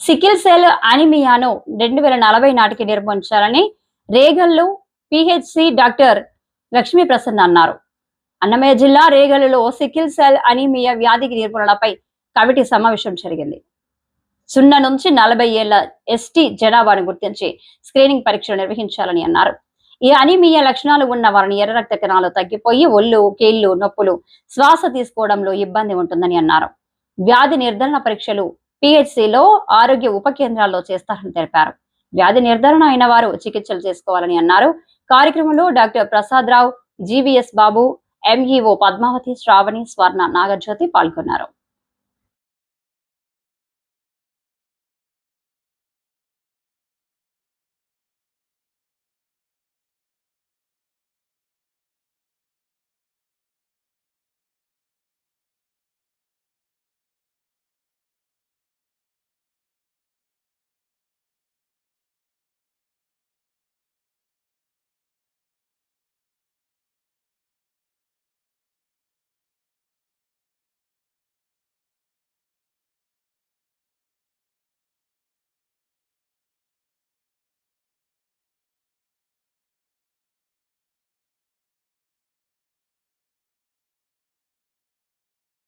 Sickle cell అనిమియాను రెండు వేల నలభై నాటికి నిర్మించాలని రేగల్లు పిహెచ్సి డాక్టర్ లక్ష్మీ ప్రసన్న అన్నారు. అన్నమయ్య జిల్లా రేగల్లులో సికిల్ సెల్ అనిమియా వ్యాధికి నిర్మూలనపై కమిటీ సమావేశం జరిగింది. సున్నా నుంచి నలభై ఏళ్ళ ఎస్టీ జనాభాను గుర్తించి స్క్రీనింగ్ పరీక్షలు నిర్వహించాలని అన్నారు. ఈ అనిమియా లక్షణాలు ఉన్న వారిని ఎర్ర రక్త కణాలు తగ్గిపోయి ఒళ్ళు కీళ్ళు నొప్పులు శ్వాస తీసుకోవడంలో ఇబ్బంది ఉంటుందని అన్నారు. వ్యాధి నిర్ధారణ పరీక్షలు పిహెచ్సిలో ఆరోగ్య ఉప కేంద్రాల్లో చేస్తారని తెలిపారు. వ్యాధి నిర్ధారణ అయిన వారు చికిత్సలు చేసుకోవాలని అన్నారు. కార్యక్రమంలో doctor Prasad Rao GVS Babu MEO Padmavathi Sravani Swarna Nagajyothi పాల్గొన్నారు.